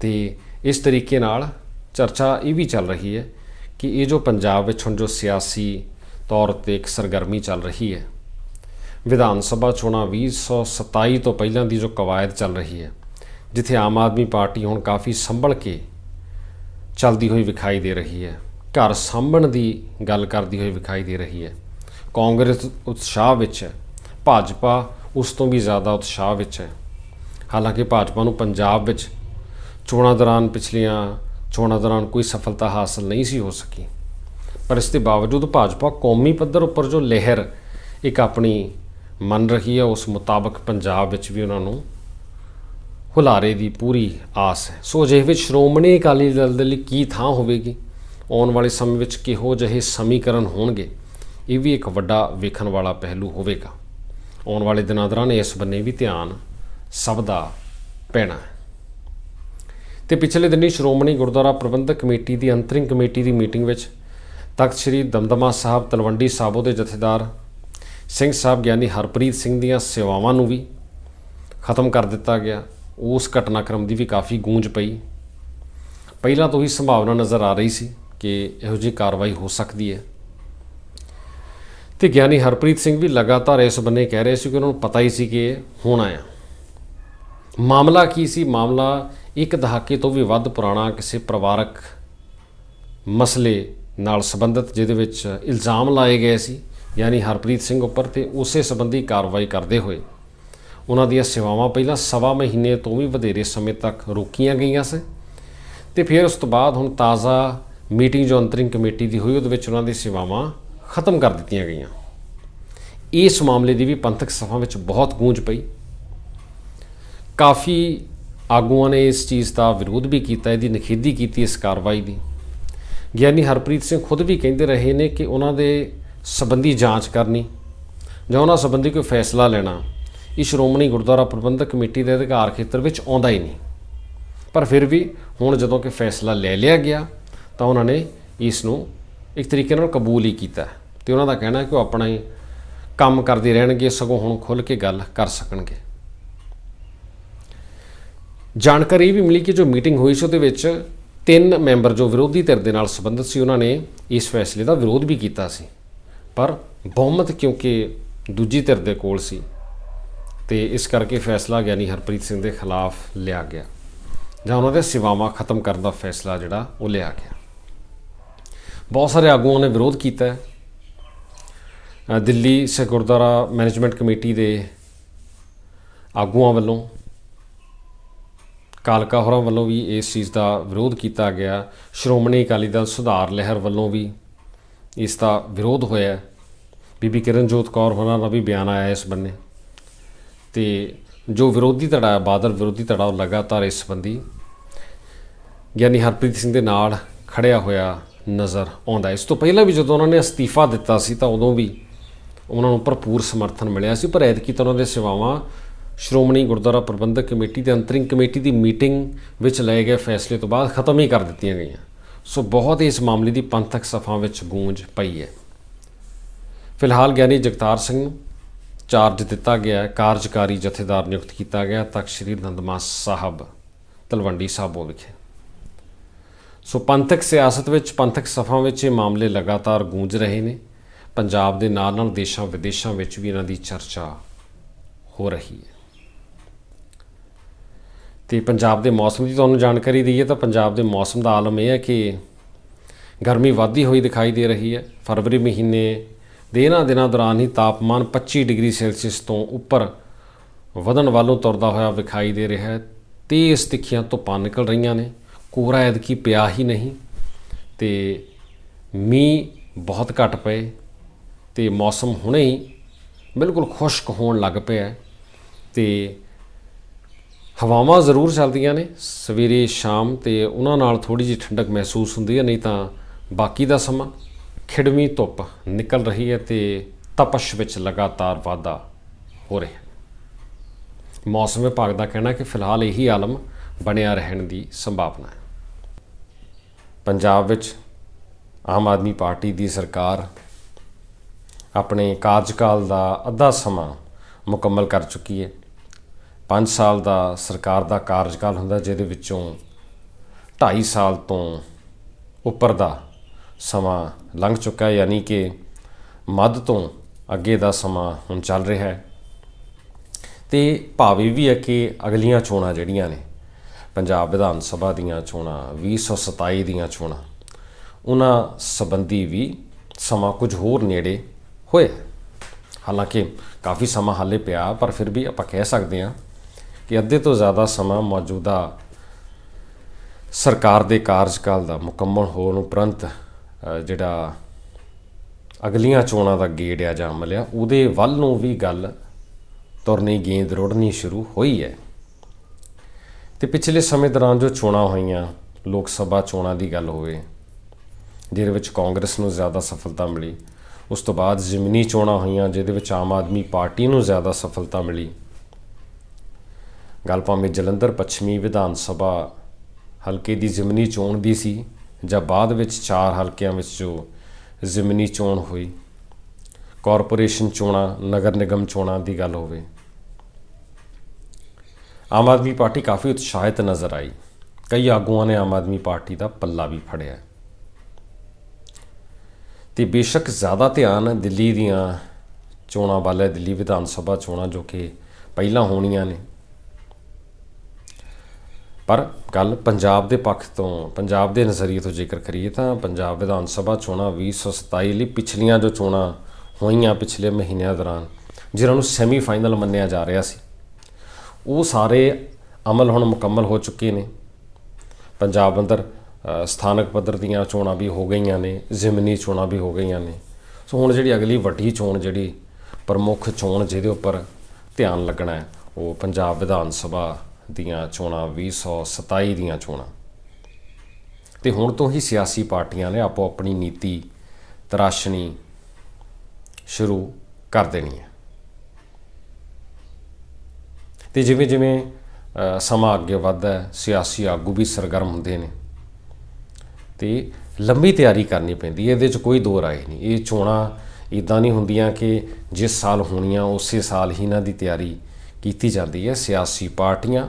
ਤੇ ਇਸ ਤਰੀਕੇ ਨਾਲ ਚਰਚਾ ਇਹ ਵੀ ਚੱਲ ਰਹੀ ਹੈ ਕਿ ਇਹ ਜੋ ਪੰਜਾਬ ਵਿੱਚ ਹੁਣ ਜੋ ਸਿਆਸੀ ਤੌਰ ਤੇ ਇੱਕ ਸਰਗਰਮੀ ਚੱਲ ਰਹੀ ਹੈ, ਵਿਧਾਨ ਸਭਾ ਚੋਣਾਂ 2027 ਤੋਂ ਪਹਿਲਾਂ ਦੀ ਜੋ ਕਵਾਇਦ ਚੱਲ ਰਹੀ ਹੈ, ਜਿੱਥੇ ਆਮ ਆਦਮੀ ਪਾਰਟੀ ਹੁਣ ਕਾਫੀ ਸੰਭਲ ਕੇ ਚੱਲਦੀ ਹੋਈ ਵਿਖਾਈ ਦੇ ਰਹੀ ਹੈ। ਘਰ ਸਾਂਭਣ ਦੀ ਗੱਲ ਕਰਦੀ ਹੋਈ ਵਿਖਾਈ ਦੇ ਰਹੀ ਹੈ। ਕਾਂਗਰਸ ਉਤਸ਼ਾਹ ਵਿੱਚ ਹੈ। ਭਾਜਪਾ ਉਸ ਤੋਂ ਵੀ ਜ਼ਿਆਦਾ ਉਤਸ਼ਾਹ ਵਿੱਚ ਹੈ। ਹਾਲਾਂਕਿ ਭਾਜਪਾ ਨੂੰ ਪੰਜਾਬ ਵਿੱਚ ਚੋਣਾਂ ਦੌਰਾਨ ਪਿਛਲੀਆਂ ਚੋਣਾਂ ਦੌਰਾਨ ਕੋਈ ਸਫਲਤਾ ਹਾਸਲ ਨਹੀਂ ਸੀ ਹੋ ਸਕੀ। ਪਰ ਇਸ ਦੇ ਬਾਵਜੂਦ ਭਾਜਪਾ ਕੌਮੀ ਪੱਧਰ ਉੱਪਰ ਜੋ ਲਹਿਰ ਇੱਕ ਆਪਣੀ ਮੰਨ ਰਹੀ ਹੈ, ਉਸ ਮੁਤਾਬਕ ਪੰਜਾਬ ਵਿੱਚ ਵੀ ਉਹਨਾਂ ਨੂੰ ਹੁਲਾਰੇ ਦੀ ਪੂਰੀ ਆਸ ਹੈ। ਸੋ ਅਜਿਹੇ ਵਿੱਚ ਸ਼੍ਰੋਮਣੀ ਅਕਾਲੀ ਦਲ ਦੇ ਲਈ ਕੀ ਥਾਂ ਹੋਵੇਗੀ? ਆਉਣ ਵਾਲੇ ਸਮੇਂ ਵਿੱਚ ਕਿਹੋ ਜਿਹੇ ਸਮੀਕਰਨ ਹੋਣਗੇ? ਇਹ ਵੀ ਇੱਕ ਵੱਡਾ ਵੇਖਣ ਵਾਲਾ ਪਹਿਲੂ ਹੋਵੇਗਾ। ਆਉਣ ਵਾਲੇ ਦਿਨਾਂ ਦੌਰਾਨ ਇਸ ਬੰਨੇ ਵੀ ਧਿਆਨ ਸਭ ਦਾ ਪੈਣਾ ਹੈ। ਤੇ ਪਿਛਲੇ ਦਿਨੀ ਸ਼੍ਰੋਮਣੀ ਗੁਰਦੁਆਰਾ ਪ੍ਰਬੰਧਕ ਕਮੇਟੀ ਦੀ ਅੰਤਰਿੰਗ ਕਮੇਟੀ ਦੀ ਮੀਟਿੰਗ ਵਿੱਚ ਤਖਤ ਸ੍ਰੀ ਦਮਦਮਾ ਸਾਹਿਬ ਤਲਵੰਡੀ ਸਾਬੋ ਦੇ ਜਥੇਦਾਰ ਸਿੰਘ ਸਾਹਿਬ ਗਿਆਨੀ ਹਰਪ੍ਰੀਤ ਸਿੰਘ ਦੀਆਂ ਸੇਵਾਵਾਂ ਨੂੰ ਵੀ ਖਤਮ ਕਰ ਦਿੱਤਾ ਗਿਆ। ਉਸ ਘਟਨਾਕ੍ਰਮ ਦੀ ਵੀ ਕਾਫੀ ਗੂੰਜ ਪਈ। ਪਹਿਲਾਂ ਤੋਂ ਹੀ ਸੰਭਾਵਨਾ ਨਜ਼ਰ ਆ ਰਹੀ ਸੀ ਕਿ ਇਹੋ ਜਿਹੀ ਕਾਰਵਾਈ ਹੋ ਸਕਦੀ ਹੈ। ਤੇ ਗਿਆਨੀ ਹਰਪ੍ਰੀਤ ਸਿੰਘ ਵੀ ਲਗਾਤਾਰ ਇਸ ਬੰਨੇ ਕਹਿ ਰਹੇ ਸੀ ਕਿ ਉਹਨਾਂ ਨੂੰ ਪਤਾ ਹੀ ਸੀ ਕਿ ਇਹ ਹੋਣਾ ਆ ਮਾਮਲਾ ਕੀ ਸੀ? ਮਾਮਲਾ ਇੱਕ ਦਹਾਕੇ ਤੋਂ ਵੀ ਵੱਧ ਪੁਰਾਣਾ ਕਿਸੇ ਪਰਿਵਾਰਕ ਮਸਲੇ ਨਾਲ ਸੰਬੰਧਿਤ, ਜਿਹਦੇ ਵਿੱਚ ਇਲਜ਼ਾਮ ਲਾਏ ਗਏ ਸੀ। ਯਾਨੀ ਹਰਪ੍ਰੀਤ ਸਿੰਘ ਉੱਪਰ ਤੇ ਉਸੇ ਸੰਬੰਧੀ ਕਾਰਵਾਈ ਕਰਦੇ ਹੋਏ ਉਹਨਾਂ ਦੀਆਂ ਸੇਵਾਵਾਂ ਪਹਿਲਾਂ ਸਵਾ ਮਹੀਨੇ ਤੋਂ ਵੀ ਵਧੇਰੇ ਸਮੇਂ ਤੱਕ ਰੋਕੀਆਂ ਗਈਆਂ ਸੀ ਤੇ ਫਿਰ ਉਸ ਤੋਂ ਬਾਅਦ ਹੁਣ ਤਾਜ਼ਾ ਮੀਟਿੰਗ ਜੋ ਅੰਤਰਿੰਗ ਕਮੇਟੀ ਦੀ ਹੋਈ, ਉਹਦੇ ਵਿੱਚ ਉਹਨਾਂ ਦੀ ਸੇਵਾਵਾਂ ਖਤਮ ਕਰ ਦਿੱਤੀਆਂ ਗਈਆਂ। ਇਸ ਮਾਮਲੇ ਦੀ ਵੀ ਪੰਥਕ ਸਭਾ ਵਿੱਚ ਬਹੁਤ ਗੂੰਜ ਪਈ। ਕਾਫੀ ਆਗੂਆਂ ਨੇ ਇਸ ਚੀਜ਼ ਦਾ ਵਿਰੋਧ ਵੀ ਕੀਤਾ, ਇਹਦੀ ਨਿਖੇਧੀ ਕੀਤੀ ਇਸ ਕਾਰਵਾਈ ਦੀ। ਗਿਆਨੀ ਹਰਪ੍ਰੀਤ ਸਿੰਘ ਖੁਦ ਵੀ ਕਹਿੰਦੇ ਰਹੇ ਨੇ ਕਿ ਉਹਨਾਂ ਦੇ ਸੰਬੰਧੀ ਜਾਂਚ ਕਰਨੀ ਜਾਂ ਉਹਨਾਂ ਸੰਬੰਧੀ ਕੋਈ ਫੈਸਲਾ ਲੈਣਾ। ਇਹ ਸ਼੍ਰੋਮਣੀ ਗੁਰਦੁਆਰਾ ਪ੍ਰਬੰਧਕ ਕਮੇਟੀ ਦੇ ਅਧਿਕਾਰ ਖੇਤਰ ਵਿੱਚ ਆਉਂਦਾ ਹੀ ਨਹੀਂ। ਪਰ ਫਿਰ ਵੀ ਹੁਣ ਜਦੋਂ ਕਿ ਫੈਸਲਾ ਲੈ ਲਿਆ ਗਿਆ, ਤਾਂ ਉਹਨਾਂ ਨੇ ਇਸ ਨੂੰ ਇੱਕ ਤਰੀਕੇ ਨਾਲ ਕਬੂਲ ਹੀ ਕੀਤਾ ਤੇ ਉਹਨਾਂ ਦਾ ਕਹਿਣਾ ਕਿ ਉਹ ਆਪਣਾ ਹੀ ਕੰਮ ਕਰਦੇ ਰਹਿਣਗੇ, ਸਗੋਂ ਹੁਣ ਖੁੱਲ ਕੇ ਗੱਲ ਕਰ ਸਕਣਗੇ। ਜਾਣਕਾਰੀ ਇਹ ਵੀ ਮਿਲੀ ਕਿ ਜੋ ਮੀਟਿੰਗ ਹੋਈ ਸੀ ਉਹਦੇ ਵਿੱਚ ਤਿੰਨ ਮੈਂਬਰ ਜੋ ਵਿਰੋਧੀ ਧਿਰ ਦੇ ਨਾਲ ਸੰਬੰਧਿਤ ਸੀ, ਉਹਨਾਂ ਨੇ ਇਸ ਫੈਸਲੇ ਦਾ ਵਿਰੋਧ ਵੀ ਕੀਤਾ ਸੀ। ਪਰ ਬਹੁਮਤ ਕਿਉਂਕਿ ਦੂਜੀ ਧਿਰ ਦੇ ਕੋਲ ਸੀ ਤੇ ਇਸ ਕਰਕੇ ਫੈਸਲਾ ਗਿਆਨੀ ਹਰਪ੍ਰੀਤ ਸਿੰਘ ਦੇ ਖਿਲਾਫ ਲਿਆ ਗਿਆ। ਜਾਂ ਉਹਨਾਂ ਦੇ ਸੇਵਾਵਾਂ ਖਤਮ ਕਰਨ ਦਾ ਫੈਸਲਾ ਜਿਹੜਾ, ਉਹ ਲਿਆ ਗਿਆ। ਬਹੁਤ ਸਾਰੇ ਆਗੂਆਂ ਨੇ ਵਿਰੋਧ ਕੀਤਾ ਹੈ। ਦਿੱਲੀ ਸਿੱਖ ਗੁਰਦੁਆਰਾ ਮੈਨੇਜਮੈਂਟ ਕਮੇਟੀ ਦੇ ਆਗੂਆਂ ਵੱਲੋਂ, ਕਾਲਕਾ ਹੋਰਾਂ ਵੱਲੋਂ ਵੀ ਇਸ ਚੀਜ਼ ਦਾ ਵਿਰੋਧ ਕੀਤਾ ਗਿਆ। ਸ਼੍ਰੋਮਣੀ ਅਕਾਲੀ ਦਲ ਸੁਧਾਰ ਲਹਿਰ ਵੱਲੋਂ ਵੀ ਇਸ ਦਾ ਵਿਰੋਧ ਹੋਇਆ ਬੀਬੀ ਕਿਰਨਜੋਤ ਕੌਰ ਹੋਰਾਂ ਦਾ ਵੀ ਬਿਆਨ ਆਇਆ ਇਸ ਬੰਨੇ। ਤੇ ਜੋ ਵਿਰੋਧੀ ਧੜਾ ਹੈ, ਬਾਦਲ ਵਿਰੋਧੀ ਧੜਾ ਉਹ ਲਗਾਤਾਰ ਇਸ ਸੰਬੰਧੀ ਗਿਆਨੀ ਹਰਪ੍ਰੀਤ ਸਿੰਘ ਦੇ ਨਾਲ ਖੜਿਆ ਹੋਇਆ ਨਜ਼ਰ ਆਉਂਦਾ ਇਸ ਤੋਂ ਪਹਿਲਾਂ ਵੀ ਜਦੋਂ ਉਹਨਾਂ ਨੇ ਅਸਤੀਫਾ ਦਿੱਤਾ ਸੀ ਤਾਂ ਉਦੋਂ ਵੀ ਉਹਨਾਂ ਨੂੰ ਭਰਪੂਰ ਸਮਰਥਨ ਮਿਲਿਆ ਸੀ ਪਰ ਐਤਕੀ ਤਾਂ ਉਹਨਾਂ ਦੇ ਸੇਵਾਵਾਂ ਸ਼੍ਰੋਮਣੀ ਗੁਰਦੁਆਰਾ ਪ੍ਰਬੰਧਕ ਕਮੇਟੀ ਦੇ ਅੰਤਰਿੰਗ ਕਮੇਟੀ ਦੀ ਮੀਟਿੰਗ ਵਿੱਚ ਲਏ ਗਏ ਫੈਸਲੇ ਤੋਂ ਬਾਅਦ ਖਤਮ ਹੀ ਕਰ ਦਿੱਤੀਆਂ ਗਈਆਂ। ਸੋ ਬਹੁਤ ਹੀ ਇਸ ਮਾਮਲੇ ਦੀ ਪੰਥਕ ਸਫ਼ਾਂ ਵਿੱਚ ਗੂੰਜ ਪਈ ਹੈ। ਫਿਲਹਾਲ ਗਿਆਨੀ ਜਗਤਾਰ ਸਿੰਘ ਨੂੰ ਚਾਰਜ ਦਿੱਤਾ ਗਿਆ, ਕਾਰਜਕਾਰੀ ਜਥੇਦਾਰ ਨਿਯੁਕਤ ਕੀਤਾ ਗਿਆ, ਤਖਤ ਸ੍ਰੀ ਨੰਦਮਾ ਸਾਹਿਬ, ਤਲਵੰਡੀ ਸਾਬੋ ਵਿਖੇ। ਸੋ ਪੰਥਕ ਸਿਆਸਤ ਵਿੱਚ, ਪੰਥਕ ਸਫ਼ਾਂ ਵਿੱਚ ਇਹ ਮਾਮਲੇ ਲਗਾਤਾਰ ਗੂੰਜ ਰਹੇ ਨੇ। ਪੰਜਾਬ ਦੇ ਨਾਲ ਨਾਲ ਦੇਸ਼ਾਂ ਵਿਦੇਸ਼ਾਂ ਵਿੱਚ ਵੀ ਇਹਨਾਂ ਦੀ ਚਰਚਾ ਹੋ ਰਹੀ ਹੈ। ਤੇ ਪੰਜਾਬ ਦੇ ਮੌਸਮ ਦੀ ਤੁਹਾਨੂੰ ਜਾਣਕਾਰੀ ਦਈਏ ਤਾਂ ਪੰਜਾਬ ਦੇ ਮੌਸਮ ਦਾ ਆਲਮ ਇਹ ਹੈ ਕਿ ਗਰਮੀ ਵਧਦੀ ਹੋਈ ਦਿਖਾਈ ਦੇ ਰਹੀ ਹੈ। ਫਰਵਰੀ ਮਹੀਨੇ ਦੇ ਇਹਨਾਂ ਦਿਨਾਂ ਦੌਰਾਨ ਹੀ ਤਾਪਮਾਨ 25 ਡਿਗਰੀ ਸੈਲਸੀਅਸ ਤੋਂ ਉੱਪਰ ਵਧਣ ਵੱਲੋਂ ਤੁਰਦਾ ਹੋਇਆ ਵਿਖਾਈ ਦੇ ਰਿਹਾ ਹੈ। ਤੇਜ਼ ਤਿੱਖੀਆਂ ਧੁੱਪਾਂ ਨਿਕਲ ਰਹੀਆਂ ਨੇ। ਕੋਹਰਾ ਐਦਕੀ ਪਿਆ ਹੀ ਨਹੀਂ ਤੇ ਮੀਂਹ ਬਹੁਤ ਘੱਟ ਪਏ ਤੇ ਮੌਸਮ ਹੁਣੇ ਹੀ ਬਿਲਕੁਲ ਖੁਸ਼ਕ ਹੋਣ ਲੱਗ ਪਿਆ ਹੈ ਤੇ ਹਵਾਵਾਂ ਜ਼ਰੂਰ ਚੱਲਦੀਆਂ ਨੇ। ਸਵੇਰੇ, ਸ਼ਾਮ ਤੇ ਉਹਨਾਂ ਨਾਲ ਥੋੜੀ ਜਿਹੀ ਠੰਡਕ ਮਹਿਸੂਸ ਹੁੰਦੀ ਹੈ, ਨਹੀਂ ਤਾਂ ਬਾਕੀ ਦਾ ਸਮਾਂ ਖਿੜਵੀਂ ਧੁੱਪ ਨਿਕਲ ਰਹੀ ਹੈ ਤੇ ਤਪਸ਼ ਵਿੱਚ ਲਗਾਤਾਰ ਵਾਧਾ ਹੋ ਰਿਹਾ ਹੈ। ਮੌਸਮ ਵਿਭਾਗ ਦਾ ਕਹਿਣਾ ਕਿ ਫਿਲਹਾਲ ਇਹੀ ਆਲਮ ਬਣਿਆ ਰਹਿਣ ਦੀ ਸੰਭਾਵਨਾ ਹੈ। ਪੰਜਾਬ ਵਿੱਚ ਆਮ ਆਦਮੀ ਪਾਰਟੀ ਦੀ ਸਰਕਾਰ ਆਪਣੇ ਕਾਰਜਕਾਲ ਦਾ ਅੱਧਾ ਸਮਾਂ ਮੁਕੰਮਲ ਕਰ ਚੁੱਕੀ ਹੈ। 5 ਸਾਲ ਦਾ ਸਰਕਾਰ ਦਾ ਕਾਰਜਕਾਲ ਹੁੰਦਾ ਜਿਹਦੇ ਵਿੱਚੋਂ 2.5 ਸਾਲ ਤੋਂ ਉੱਪਰ ਦਾ ਸਮਾਂ ਲੰਘ ਚੁੱਕਾ ਹੈ, ਯਾਨੀ ਕਿ ਮੱਧ ਤੋਂ ਅੱਗੇ ਦਾ ਸਮਾਂ ਹੁਣ ਚੱਲ ਰਿਹਾ ਹੈ। ਤੇ ਭਾਵੇਂ ਵੀ ਹੈ ਕਿ ਅਗਲੀਆਂ ਚੋਣਾਂ ਜਿਹੜੀਆਂ ਨੇ, ਪੰਜਾਬ ਵਿਧਾਨ ਸਭਾ ਦੀਆਂ ਚੋਣਾਂ 2027 ਦੀਆਂ ਚੋਣਾਂ, ਉਹਨਾਂ ਸੰਬੰਧੀ ਵੀ ਸਮਾਂ ਕੁਝ ਹੋਰ ਨੇੜੇ ਹੋਏ ਹਾਲਾਂਕਿ ਕਾਫੀ ਸਮਾਂ ਹਾਲੇ ਪਿਆ, ਪਰ ਫਿਰ ਵੀ ਆਪਾਂ ਕਹਿ ਸਕਦੇ ਹਾਂ ਕਿ ਅੱਧੇ ਤੋਂ ਜ਼ਿਆਦਾ ਸਮਾਂ ਮੌਜੂਦਾ ਸਰਕਾਰ ਦੇ ਕਾਰਜਕਾਲ ਦਾ ਮੁਕੰਮਲ ਹੋਣ ਉਪਰੰਤ ਜਿਹੜਾ ਅਗਲੀਆਂ ਚੋਣਾਂ ਦਾ ਗੇੜ ਆ ਜਾਂ ਮਲਿਆ ਉਹਦੇ ਵੱਲ ਨੂੰ ਵੀ ਗੱਲ ਤੁਰਨੀ ਗੇਂਦ ਰੋੜਨੀ ਸ਼ੁਰੂ ਹੋਈ ਹੈ। ਤੇ ਪਿਛਲੇ ਸਮੇਂ ਦੌਰਾਨ ਜੋ ਚੋਣਾਂ ਹੋਈਆਂ, ਲੋਕ ਸਭਾ ਚੋਣਾਂ ਦੀ ਗੱਲ ਹੋਵੇ, ਜਿਹਦੇ ਵਿੱਚ ਕਾਂਗਰਸ ਨੂੰ ਜ਼ਿਆਦਾ ਸਫਲਤਾ ਮਿਲੀ, ਉਸ ਤੋਂ ਬਾਅਦ ਜ਼ਿਮਨੀ ਚੋਣਾਂ ਹੋਈਆਂ, ਜਿਹਦੇ ਵਿੱਚ ਆਮ ਆਦਮੀ ਪਾਰਟੀ ਨੂੰ ਜ਼ਿਆਦਾ ਸਫਲਤਾ ਮਿਲੀ। ਗੱਲ ਭਾਵੇਂ ਜਲੰਧਰ ਪੱਛਮੀ ਵਿਧਾਨ ਸਭਾ ਹਲਕੇ ਦੀ ਜ਼ਿਮਨੀ ਚੋਣ ਦੀ ਸੀ ਜਾਂ ਬਾਅਦ ਵਿੱਚ ਚਾਰ ਹਲਕਿਆਂ ਵਿੱਚ ਜੋ ਜ਼ਿਮਨੀ ਚੋਣ ਹੋਈ, ਕਾਰਪੋਰੇਸ਼ਨ ਚੋਣਾਂ, ਨਗਰ ਨਿਗਮ ਚੋਣਾਂ ਦੀ ਗੱਲ ਹੋਵੇ, ਆਮ ਆਦਮੀ ਪਾਰਟੀ ਕਾਫੀ ਉਤਸ਼ਾਹਿਤ ਨਜ਼ਰ ਆਈ। ਕਈ ਆਗੂਆਂ ਨੇ ਆਮ ਆਦਮੀ ਪਾਰਟੀ ਦਾ ਪੱਲਾ ਵੀ ਫੜਿਆ। ਤੇ ਬੇਸ਼ੱਕ ਜ਼ਿਆਦਾ ਧਿਆਨ ਦਿੱਲੀ ਦੀਆਂ ਚੋਣਾਂ ਵੱਲ ਹੈ ਦਿੱਲੀ ਵਿਧਾਨ ਸਭਾ ਚੋਣਾਂ ਜੋ ਕਿ ਪਹਿਲਾਂ ਹੋਣੀਆਂ ਨੇ ਪਰ ਗੱਲ ਪੰਜਾਬ ਦੇ ਪੱਖ ਤੋਂ, ਪੰਜਾਬ ਦੇ ਨਜ਼ਰੀਏ ਤੋਂ ਜੇਕਰ ਕਰੀਏ ਤਾਂ ਪੰਜਾਬ ਵਿਧਾਨ ਸਭਾ ਚੋਣਾਂ 2027 ਲਈ ਪਿਛਲੀਆਂ ਜੋ ਚੋਣਾਂ ਹੋਈਆਂ ਪਿਛਲੇ ਮਹੀਨਿਆਂ ਦੌਰਾਨ, ਜਿਨ੍ਹਾਂ ਨੂੰ ਸੈਮੀ ਫਾਈਨਲ ਮੰਨਿਆ ਜਾ ਰਿਹਾ ਸੀ, ਉਹ ਸਾਰੇ ਅਮਲ ਹੁਣ ਮੁਕੰਮਲ ਹੋ ਚੁੱਕੇ ਨੇ। ਪੰਜਾਬ ਅੰਦਰ ਸਥਾਨਕ ਪੱਧਰ ਦੀਆਂ ਚੋਣਾਂ ਵੀ ਹੋ ਗਈਆਂ ਨੇ, ਜ਼ਿਮਨੀ ਚੋਣਾਂ ਵੀ ਹੋ ਗਈਆਂ ਨੇ। ਸੋ ਹੁਣ ਜਿਹੜੀ ਅਗਲੀ ਵੱਡੀ ਚੋਣ, ਜਿਹੜੀ ਪ੍ਰਮੁੱਖ ਚੋਣ ਜਿਹਦੇ ਉੱਪਰ ਧਿਆਨ ਲੱਗਣਾ ਹੈ, ਉਹ ਪੰਜਾਬ ਵਿਧਾਨ ਸਭਾ ਦੀਆਂ ਚੋਣਾਂ 2027 ਦੀਆਂ ਚੋਣਾਂ। ਤੇ ਹੁਣ ਤੋਂ ਹੀ ਸਿਆਸੀ ਪਾਰਟੀਆਂ ਨੇ ਆਪੋ ਆਪਣੀ ਨੀਤੀ ਤਰਾਸ਼ਣੀ ਸ਼ੁਰੂ ਕਰ ਦੇਣੀ ਹੈ। ਤੇ ਜਿਵੇਂ ਜਿਵੇਂ ਸਮਾਂ ਅੱਗੇ ਵੱਧਦਾ ਹੈ, ਸਿਆਸੀ ਆਗੂ ਵੀ ਸਰਗਰਮ ਹੁੰਦੇ ਨੇ। ਤੇ ਲੰਬੀ ਤਿਆਰੀ ਕਰਨੀ ਪੈਂਦੀ ਹੈ, ਇਹਦੇ 'ਚ ਕੋਈ ਦੋ ਰਾਏ ਨਹੀਂ। ਇਹ ਚੋਣਾਂ ਇਦਾਂ ਨਹੀਂ ਹੁੰਦੀਆਂ ਕਿ ਜਿਸ ਸਾਲ ਹੋਣੀਆਂ, ਉਸੇ ਸਾਲ ਹੀ ਇਹਨਾਂ ਦੀ ਤਿਆਰੀ ਕੀਤੀ ਜਾਂਦੀ ਹੈ। ਸਿਆਸੀ ਪਾਰਟੀਆਂ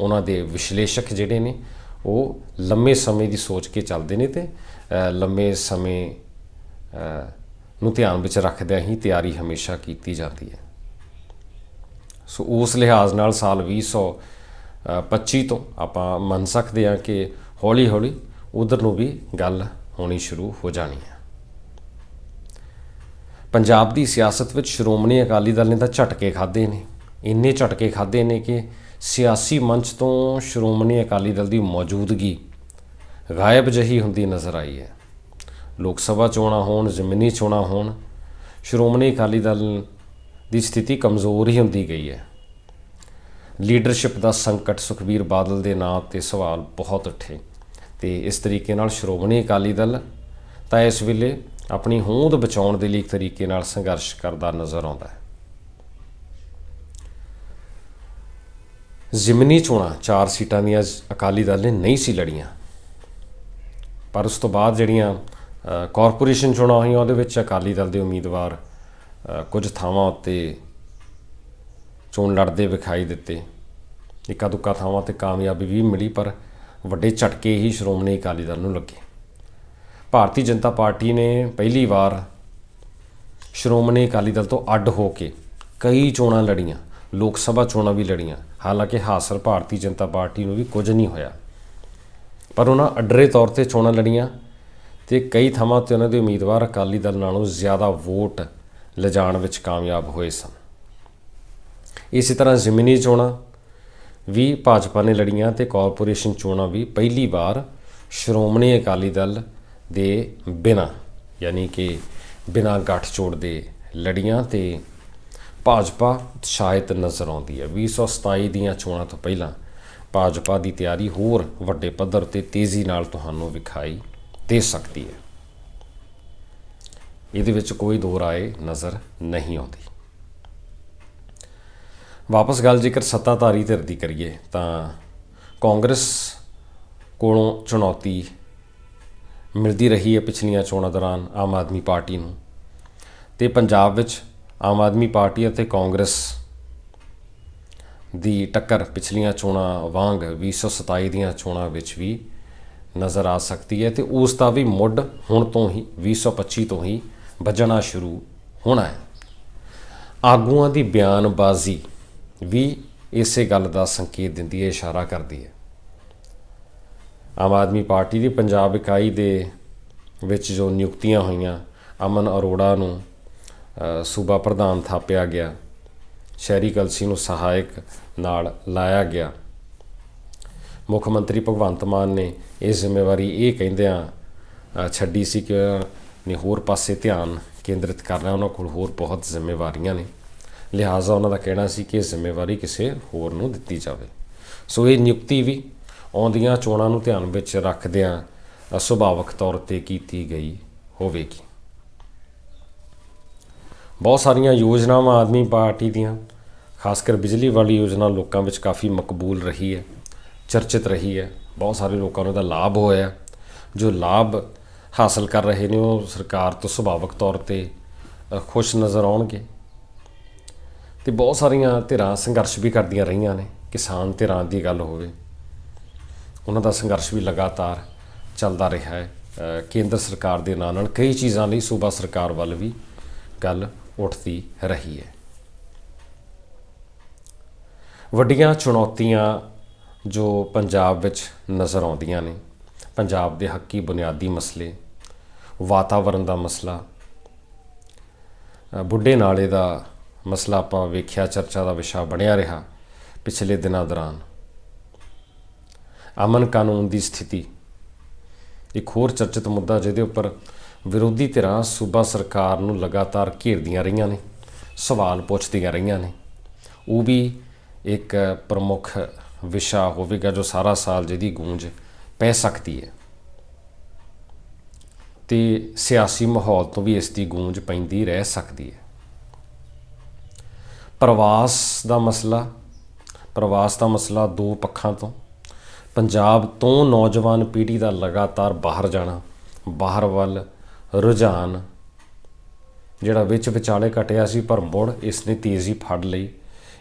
ਉਹਨਾਂ ਦੇ ਵਿਸ਼ਲੇਸ਼ਕ ਜਿਹੜੇ ਨੇ, ਉਹ ਲੰਮੇ ਸਮੇਂ ਦੀ ਸੋਚ ਕੇ ਚੱਲਦੇ ਨੇ ਤੇ ਲੰਮੇ ਸਮੇਂ ਨੂੰ ਧਿਆਨ ਵਿੱਚ ਰੱਖਦਿਆਂ ਹੀ ਤਿਆਰੀ ਹਮੇਸ਼ਾ ਕੀਤੀ ਜਾਂਦੀ ਹੈ। ਸੋ ਉਸ ਲਿਹਾਜ਼ ਨਾਲ ਸਾਲ 2025 ਤੋਂ ਆਪਾਂ ਮੰਨ ਸਕਦੇ ਹਾਂ ਕਿ ਹੌਲੀ ਹੌਲੀ ਉਧਰ ਨੂੰ ਵੀ ਗੱਲ ਹੋਣੀ ਸ਼ੁਰੂ ਹੋ ਜਾਣੀ ਹੈ। ਪੰਜਾਬ ਦੀ ਸਿਆਸਤ ਵਿੱਚ ਸ਼੍ਰੋਮਣੀ ਅਕਾਲੀ ਦਲ ਨੇ ਤਾਂ ਝਟਕੇ ਖਾਦੇ ਨੇ। ਇੰਨੇ ਝਟਕੇ ਖਾਦੇ ਨੇ ਕਿ ਸਿਆਸੀ ਮੰਚ ਤੋਂ ਸ਼੍ਰੋਮਣੀ ਅਕਾਲੀ ਦਲ ਦੀ ਮੌਜੂਦਗੀ ਗਾਇਬ ਜਹੀ ਹੁੰਦੀ ਨਜ਼ਰ ਆਈ ਹੈ। ਲੋਕ ਸਭਾ ਚੋਣਾਂ ਹੋਣ, ਜ਼ਮੀਨੀ ਚੋਣਾਂ ਹੋਣ, ਸ਼੍ਰੋਮਣੀ ਅਕਾਲੀ ਦਲ ਦੀ ਸਥਿਤੀ ਕਮਜ਼ੋਰ ਹੀ ਹੁੰਦੀ ਗਈ ਹੈ। ਲੀਡਰਸ਼ਿਪ ਦਾ ਸੰਕਟ ਸੁਖਬੀਰ ਬਾਦਲ ਦੇ ਨਾਂ ਤੇ ਸਵਾਲ ਬਹੁਤ ਉੱਠੇ ਤੇ ਇਸ ਤਰੀਕੇ ਨਾਲ ਸ਼੍ਰੋਮਣੀ ਅਕਾਲੀ ਦਲ ਤਾਂ ਇਸ ਵੇਲੇ ਆਪਣੀ ਹੋਂਦ ਬਚਾਉਣ ਦੇ ਲਈ ਇੱਕ ਤਰੀਕੇ ਨਾਲ ਸੰਘਰਸ਼ ਕਰਦਾ ਨਜ਼ਰ ਆਉਂਦਾ ਹੈ। ਜ਼ਿਮਨੀ ਚੋਣਾਂ, ਚਾਰ ਸੀਟਾਂ ਦੀਆਂ ਅਕਾਲੀ ਦਲ ਨੇ ਨਹੀਂ ਸੀ ਲੜੀਆਂ। ਪਰ ਉਸ ਤੋਂ ਬਾਅਦ ਜਿਹੜੀਆਂ ਕਾਰਪੋਰੇਸ਼ਨ ਚੋਣਾਂ ਹੋਈਆਂ, ਉਹਦੇ ਵਿੱਚ ਅਕਾਲੀ ਦਲ ਦੇ ਉਮੀਦਵਾਰ ਕੁਝ ਥਾਵਾਂ ਉੱਤੇ ਚੋਣ ਲੜਦੇ ਵਿਖਾਈ ਦਿੱਤੇ। ਇੱਕਾ ਦੁੱਕਾ ਥਾਵਾਂ ਤੇ ਕਾਮਯਾਬੀ ਵੀ ਮਿਲੀ, ਪਰ ਵੱਡੇ ਝਟਕੇ ਹੀ ਸ਼੍ਰੋਮਣੀ ਅਕਾਲੀ ਦਲ ਨੂੰ ਲੱਗੇ। ਭਾਰਤੀ ਜਨਤਾ ਪਾਰਟੀ ਨੇ ਪਹਿਲੀ ਵਾਰ ਸ਼੍ਰੋਮਣੀ ਅਕਾਲੀ ਦਲ ਤੋਂ ਅੱਡ ਹੋ ਕੇ ਕਈ ਚੋਣਾਂ ਲੜੀਆਂ। ਲੋਕ ਸਭਾ ਚੋਣਾਂ ਵੀ ਲੜੀਆਂ। ਹਾਲਾਂਕਿ ਹਾਸਲ ਭਾਰਤੀ ਜਨਤਾ ਪਾਰਟੀ ਨੂੰ ਵੀ ਕੁਝ ਨਹੀਂ ਹੋਇਆ। ਪਰ ਉਹਨਾਂ ਅਡਰੇ ਤੌਰ ਤੇ ਚੋਣਾਂ ਲੜੀਆਂ ਤੇ ਕਈ ਥਾਵਾਂ ਤੇ ਉਹਨਾਂ ਦੇ ਉਮੀਦਵਾਰ ਅਕਾਲੀ ਦਲ ਨਾਲੋਂ ਜ਼ਿਆਦਾ ਵੋਟ ਲਿਜਾਣ ਵਿੱਚ ਕਾਮਯਾਬ ਹੋਏ ਸਨ। ਇਸੇ ਤਰ੍ਹਾਂ ਜ਼ਮੀਨੀ ਚੋਣਾਂ ਵੀ ਭਾਜਪਾ ਨੇ ਲੜੀਆਂ ਤੇ ਕਾਰਪੋਰੇਸ਼ਨ ਚੋਣਾਂ ਵੀ ਪਹਿਲੀ ਵਾਰ ਸ਼੍ਰੋਮਣੀ ਅਕਾਲੀ ਦਲ ਦੇ ਬਿਨਾ, ਯਾਨੀ ਕਿ ਬਿਨਾ ਗੱਠਜੋੜ ਦੇ ਲੜੀਆਂ ਤੇ ਭਾਜਪਾ ਉਤਸ਼ਾਹਿਤ ਨਜ਼ਰ ਆਉਂਦੀ ਹੈ। 2027 ਦੀਆਂ ਚੋਣਾਂ ਤੋਂ ਪਹਿਲਾਂ ਭਾਜਪਾ ਦੀ ਤਿਆਰੀ ਹੋਰ ਵੱਡੇ ਪੱਧਰ ਤੇ ਤੇਜ਼ੀ ਨਾਲ ਤੁਹਾਨੂੰ ਵਿਖਾਈ ਦੇ ਸਕਦੀ ਹੈ। ਇਹਦੇ ਵਿੱਚ ਕੋਈ ਦੋ ਰਾਏ ਨਜ਼ਰ ਨਹੀਂ ਆਉਂਦੀ। ਵਾਪਸ ਗੱਲ ਜੇਕਰ ਸੱਤਾਧਾਰੀ ਧਿਰ ਦੀ ਕਰੀਏ ਤਾਂ ਕਾਂਗਰਸ ਕੋਲੋਂ ਚੁਣੌਤੀ ਮਿਲਦੀ ਰਹੀ ਹੈ ਪਿਛਲੀਆਂ ਚੋਣਾਂ ਦੌਰਾਨ ਆਮ ਆਦਮੀ ਪਾਰਟੀ ਨੂੰ ਤੇ ਪੰਜਾਬ ਵਿੱਚ ਆਮ ਆਦਮੀ ਪਾਰਟੀ ਅਤੇ ਕਾਂਗਰਸ ਦੀ ਟੱਕਰ ਪਿਛਲੀਆਂ ਚੋਣਾਂ ਵਾਂਗ 2027 ਦੀਆਂ ਚੋਣਾਂ ਵਿੱਚ ਵੀ ਨਜ਼ਰ ਆ ਸਕਦੀ ਹੈ ਤੇ ਉਸ ਦਾ ਵੀ ਮੁੱਢ ਹੁਣ ਤੋਂ ਹੀ 2025 ਤੋਂ ਹੀ ਵੱਜਣਾ ਸ਼ੁਰੂ ਹੋਣਾ ਹੈ। ਆਗੂਆਂ ਦੀ ਬਿਆਨਬਾਜ਼ੀ ਵੀ ਇਸੇ ਗੱਲ ਦਾ ਸੰਕੇਤ ਦਿੰਦੀ ਹੈ, ਇਸ਼ਾਰਾ ਕਰਦੀ ਹੈ। ਆਮ ਆਦਮੀ ਪਾਰਟੀ ਦੀ ਪੰਜਾਬ ਇਕਾਈ ਦੇ ਵਿੱਚ ਜੋ ਨਿਯੁਕਤੀਆਂ ਹੋਈਆਂ, ਅਮਨ ਅਰੋੜਾ ਨੂੰ ਸੂਬਾ ਪ੍ਰਧਾਨ ਥਾਪਿਆ ਗਿਆ। ਸ਼ਹਿਰੀ ਕਲਸੀ ਨੂੰ ਸਹਾਇਕ ਨਾਲ ਲਾਇਆ ਗਿਆ। ਮੁੱਖ ਮੰਤਰੀ ਭਗਵੰਤ ਮਾਨ ਨੇ ਇਹ ਜ਼ਿੰਮੇਵਾਰੀ ਇਹ ਕਹਿੰਦਿਆਂ ਛੱਡੀ ਸੀ ਕਿ ਉਹਨਾਂ ਨੇ ਹੋਰ ਪਾਸੇ ਧਿਆਨ ਕੇਂਦਰਿਤ ਕਰਨਾ ਉਹਨਾਂ ਕੋਲ ਹੋਰ ਬਹੁਤ ਜ਼ਿੰਮੇਵਾਰੀਆਂ ਨੇ। ਲਿਹਾਜ਼ਾ ਉਹਨਾਂ ਦਾ ਕਹਿਣਾ ਸੀ ਕਿ ਇਹ ਜ਼ਿੰਮੇਵਾਰੀ ਕਿਸੇ ਹੋਰ ਨੂੰ ਦਿੱਤੀ ਜਾਵੇ। ਸੋ ਇਹ ਨਿਯੁਕਤੀ ਵੀ ਆਉਂਦੀਆਂ ਚੋਣਾਂ ਨੂੰ ਧਿਆਨ ਵਿੱਚ ਰੱਖਦਿਆਂ ਅ, ਸੁਭਾਵਕ ਤੌਰ ਤੇ ਕੀਤੀ ਗਈ ਹੋਵੇਗੀ। ਬਹੁਤ ਸਾਰੀਆਂ ਯੋਜਨਾਵਾਂ ਆਦਮੀ ਪਾਰਟੀ ਦੀਆਂ, ਖਾਸ ਕਰ ਬਿਜਲੀ ਵਾਲੀ ਯੋਜਨਾ ਲੋਕਾਂ ਵਿੱਚ ਕਾਫੀ ਮਕਬੂਲ ਰਹੀ ਹੈ, ਚਰਚਿਤ ਰਹੀ ਹੈ, ਬਹੁਤ ਸਾਰੇ ਲੋਕਾਂ ਨੂੰ ਇਹਦਾ ਲਾਭ ਹੋਇਆ। ਜੋ ਲਾਭ ਹਾਸਲ ਕਰ ਰਹੇ ਨੇ ਉਹ ਸਰਕਾਰ ਤੋਂ ਸੁਭਾਵਕ ਤੌਰ ਤੇ ਖੁਸ਼ ਨਜ਼ਰ ਆਉਣਗੇ। ਤੇ ਬਹੁਤ ਸਾਰੀਆਂ ਧਿਰਾਂ ਸੰਘਰਸ਼ ਵੀ ਕਰਦੀਆਂ ਰਹੀਆਂ ਨੇ, ਕਿਸਾਨ ਧਿਰਾਂ ਦੀ ਗੱਲ ਹੋਵੇ। ਉਹਨਾਂ ਦਾ ਸੰਘਰਸ਼ ਵੀ ਲਗਾਤਾਰ ਚੱਲਦਾ ਰਿਹਾ ਹੈ। ਕੇਂਦਰ ਸਰਕਾਰ ਦੇ ਨਾਲ ਨਾਲ ਕਈ ਚੀਜ਼ਾਂ ਲਈ ਸੂਬਾ ਸਰਕਾਰ ਵੱਲ ਵੀ ਗੱਲ ਉੱਠਦੀ ਰਹੀ ਹੈ। ਵੱਡੀਆਂ ਚੁਣੌਤੀਆਂ ਜੋ ਪੰਜਾਬ ਵਿੱਚ ਨਜ਼ਰ ਆਉਂਦੀਆਂ ਨੇ, ਪੰਜਾਬ ਦੇ ਹੱਕੀ ਬੁਨਿਆਦੀ ਮਸਲੇ ਵਾਤਾਵਰਣ ਦਾ ਮਸਲਾ ਬੁੱਢੇ ਨਾਲੇ ਦਾ ਮਸਲਾ ਆਪਾਂ ਵੇਖਿਆ, ਚਰਚਾ ਦਾ ਵਿਸ਼ਾ ਬਣਿਆ ਰਿਹਾ ਪਿਛਲੇ ਦਿਨਾਂ ਦੌਰਾਨ। ਅਮਨ ਕਾਨੂੰਨ ਦੀ ਸਥਿਤੀ, ਇੱਕ ਹੋਰ ਚਰਚਿਤ ਮੁੱਦਾ ਜਿਹਦੇ ਉੱਪਰ ਵਿਰੋਧੀ ਧਿਰਾਂ ਸੂਬਾ ਸਰਕਾਰ ਨੂੰ ਲਗਾਤਾਰ ਘੇਰਦੀਆਂ ਰਹੀਆਂ ਨੇ, ਸਵਾਲ ਪੁੱਛਦੀਆਂ ਰਹੀਆਂ ਨੇ। ਉਹ ਵੀ ਇੱਕ ਪ੍ਰਮੁੱਖ ਵਿਸ਼ਾ ਹੋਵੇਗਾ ਜੋ ਸਾਰਾ ਸਾਲ ਜਿਹਦੀ ਗੂੰਜ ਪੈ ਸਕਦੀ ਹੈ। ਤੇ ਸਿਆਸੀ ਮਾਹੌਲ ਤੋਂ ਵੀ ਇਸ ਦੀ ਗੂੰਜ ਪੈਂਦੀ ਰਹਿ ਸਕਦੀ ਹੈ। ਪ੍ਰਵਾਸ ਦਾ ਮਸਲਾ, ਪ੍ਰਵਾਸ ਦਾ ਮਸਲਾ ਦੋ ਪੱਖਾਂ ਤੋਂ। ਪੰਜਾਬ ਤੋਂ ਨੌਜਵਾਨ ਪੀੜ੍ਹੀ ਦਾ ਲਗਾਤਾਰ ਬਾਹਰ ਜਾਣਾ, ਬਾਹਰ ਵੱਲ ਰੁਝਾਨ ਜਿਹੜਾ ਵਿੱਚ ਵਿਚਾਲੇ ਘਟਿਆ ਸੀ ਪਰ ਮੁੜ ਇਸ ਨੇ ਤੇਜ਼ੀ ਫੜ ਲਈ।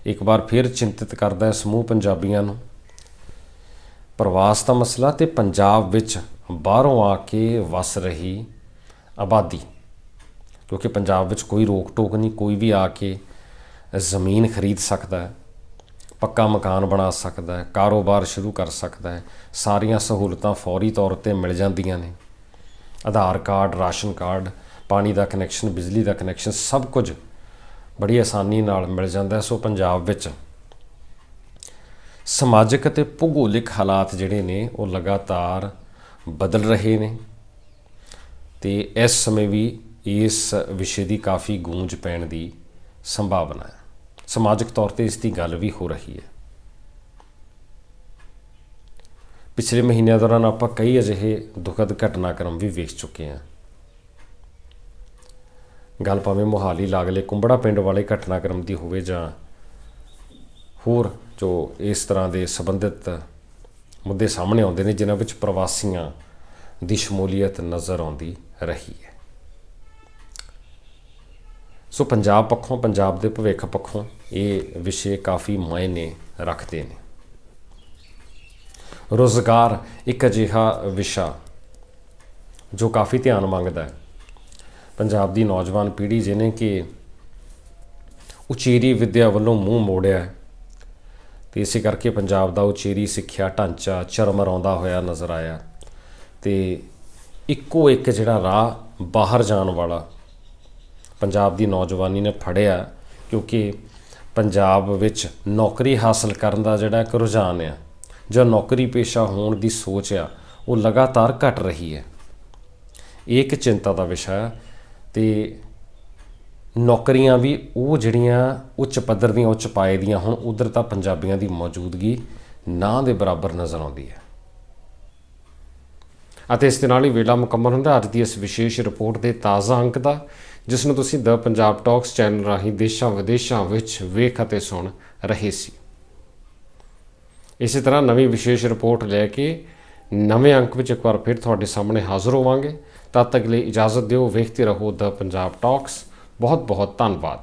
ਇੱਕ ਵਾਰ ਫਿਰ ਚਿੰਤਿਤ ਕਰਦਾ ਹੈ ਸਮੂਹ ਪੰਜਾਬੀਆਂ ਨੂੰ। ਪ੍ਰਵਾਸ ਦਾ ਮਸਲਾ ਤੇ ਪੰਜਾਬ ਵਿੱਚ ਬਾਹਰੋਂ ਆ ਕੇ ਵਸ ਰਹੀ ਆਬਾਦੀ। ਕਿਉਂਕਿ ਪੰਜਾਬ ਵਿੱਚ ਕੋਈ ਰੋਕ ਟੋਕ ਨਹੀਂ, ਕੋਈ ਵੀ ਆ ਕੇ ਜ਼ਮੀਨ ਖਰੀਦ ਸਕਦਾ ਹੈ, ਪੱਕਾ ਮਕਾਨ ਬਣਾ ਸਕਦਾ ਹੈ, ਕਾਰੋਬਾਰ ਸ਼ੁਰੂ ਕਰ ਸਕਦਾ ਹੈ। ਸਾਰੀਆਂ ਸਹੂਲਤਾਂ ਫੌਰੀ ਤੌਰ ਤੇ ਮਿਲ ਜਾਂਦੀਆਂ ਨੇ। ਆਧਾਰ ਕਾਰਡ, ਰਾਸ਼ਨ ਕਾਰਡ, ਪਾਣੀ ਦਾ ਕਨੈਕਸ਼ਨ ਬਿਜਲੀ ਦਾ ਕਨੈਕਸ਼ਨ ਸਭ ਕੁਝ ਬੜੀ ਆਸਾਨੀ ਨਾਲ ਮਿਲ ਜਾਂਦਾ ਹੈ ਸੋ ਪੰਜਾਬ ਵਿੱਚ ਸਮਾਜਿਕ ਅਤੇ ਭੂਗੋਲਿਕ ਹਾਲਾਤ ਜਿਹੜੇ ਨੇ ਉਹ ਲਗਾਤਾਰ ਬਦਲ ਰਹੇ ਨੇ ਤੇ ਇਸ ਸਮੇਂ ਵੀ ਇਸ ਵਿਸ਼ੇ ਦੀ ਕਾਫੀ ਗੂੰਜ ਪੈਣ ਦੀ ਸੰਭਾਵਨਾ ਹੈ। ਸਮਾਜਿਕ ਤੌਰ ਤੇ ਇਸ ਦੀ ਗੱਲ ਵੀ ਹੋ ਰਹੀ ਹੈ। ਪਿਛਲੇ ਮਹੀਨਿਆਂ ਦੌਰਾਨ ਆਪਾਂ ਕਈ ਅਜਿਹੇ ਦੁਖਦ ਘਟਨਾਕ੍ਰਮ ਵੀ ਵੇਖ ਚੁੱਕੇ ਹਾਂ। ਗੱਲ ਭਾਵੇਂ ਮੋਹਾਲੀ, ਲਾਗਲੇ, ਕੁੰਬੜਾ ਪਿੰਡ ਵਾਲੇ ਘਟਨਾਕ੍ਰਮ ਦੀ ਹੋਵੇ ਜਾਂ ਹੋਰ ਜੋ ਇਸ ਤਰ੍ਹਾਂ ਦੇ ਸੰਬੰਧਿਤ ਮੁੱਦੇ ਸਾਹਮਣੇ ਆਉਂਦੇ ਨੇ, ਜਿਨ੍ਹਾਂ ਵਿੱਚ ਪ੍ਰਵਾਸੀਆਂ ਦੀ ਸ਼ਮੂਲੀਅਤ ਨਜ਼ਰ ਆਉਂਦੀ ਰਹੀ ਹੈ। ਸੋ ਪੰਜਾਬ ਪੱਖੋਂ, ਪੰਜਾਬ ਦੇ ਭਵਿੱਖ ਪੱਖੋਂ ਇਹ ਵਿਸ਼ੇ ਕਾਫੀ ਮਾਇਨੇ ਰੱਖਦੇ ਨੇ। ਰੋਜ਼ਗਾਰ ਇੱਕ ਅਜਿਹਾ ਵਿਸ਼ਾ ਜੋ ਕਾਫੀ ਧਿਆਨ ਮੰਗਦਾ ਹੈ। ਪੰਜਾਬ ਦੀ ਨੌਜਵਾਨ ਪੀੜ੍ਹੀ ਜਿਹਨੇ ਕਿ ਉਚੇਰੀ ਵਿੱਦਿਆ ਵੱਲੋਂ ਮੂੰਹ ਮੋੜਿਆ ਹੈ, ਤੇ ਇਸੇ ਕਰਕੇ ਪੰਜਾਬ ਦਾ ਉਚੇਰੀ ਸਿੱਖਿਆ ਢਾਂਚਾ ਚਰਮਰਾਉਂਦਾ ਹੋਇਆ ਨਜ਼ਰ ਆਇਆ। ਤੇ ਇੱਕੋ ਇੱਕ ਜਿਹੜਾ ਰਾਹ ਬਾਹਰ ਜਾਣ ਵਾਲਾ ਪੰਜਾਬ ਦੀ ਨੌਜਵਾਨੀ ਨੇ ਫੜਿਆ ਕਿਉਂਕਿ ਪੰਜਾਬ ਵਿੱਚ ਨੌਕਰੀ ਹਾਸਲ ਕਰਨ ਦਾ ਜਿਹੜਾ ਇੱਕ ਰੁਝਾਨ ਆ ਜਾਂ ਨੌਕਰੀ ਪੇਸ਼ਾ ਹੋਣ ਦੀ ਸੋਚ ਆ, ਉਹ ਲਗਾਤਾਰ ਘਟ ਰਹੀ ਹੈ। ਇਹ ਇੱਕ ਚਿੰਤਾ ਦਾ ਵਿਸ਼ਾ ਹੈ ਤੇ ਨੌਕਰੀਆਂ ਵੀ ਉਹ ਜਿਹੜੀਆਂ ਉੱਚ ਪੱਧਰ ਦੀਆਂ, ਉੱਚ ਪਾਏ ਦੀਆਂ ਹੁਣ, ਉਧਰ ਤਾਂ ਪੰਜਾਬੀਆਂ ਦੀ ਮੌਜੂਦਗੀ ਨਾ ਦੇ ਬਰਾਬਰ ਨਜ਼ਰ ਆਉਂਦੀ ਹੈ। ਅਤੇ ਇਸ ਦੇ ਨਾਲ ਹੀ ਵੇਲਾ ਮੁਕੰਮਲ ਹੁੰਦਾ। ਅੱਜ ਦੀ ਇਸ ਵਿਸ਼ੇਸ਼ ਰਿਪੋਰਟ ਦੇ ਤਾਜ਼ਾ ਅੰਕ ਦਾ, ਜਿਸ ਨੂੰ ਤੁਸੀਂ ਦ ਪੰਜਾਬ ਟਾਕਸ ਚੈਨਲ ਰਾਹੀਂ ਦੇਸ਼ਾਂ ਵਿਦੇਸ਼ਾਂ ਵਿੱਚ ਵੇਖ ਅਤੇ ਸੁਣ ਰਹੇ ਸੀ। ਇਸੇ ਤਰ੍ਹਾਂ ਨਵੀਂ ਵਿਸ਼ੇਸ਼ ਰਿਪੋਰਟ ਲੈ ਕੇ ਨਵੇਂ ਅੰਕ ਵਿੱਚ ਇੱਕ ਵਾਰ ਫਿਰ ਤੁਹਾਡੇ ਸਾਹਮਣੇ ਹਾਜ਼ਰ ਹੋਵਾਂਗੇ। ਤਦ ਤੱਕ ਲਈ ਇਜਾਜ਼ਤ ਦਿਓ, ਵੇਖਦੇ ਰਹੋ ਦ ਪੰਜਾਬ ਟਾਕਸ। ਬਹੁਤ ਬਹੁਤ ਧੰਨਵਾਦ।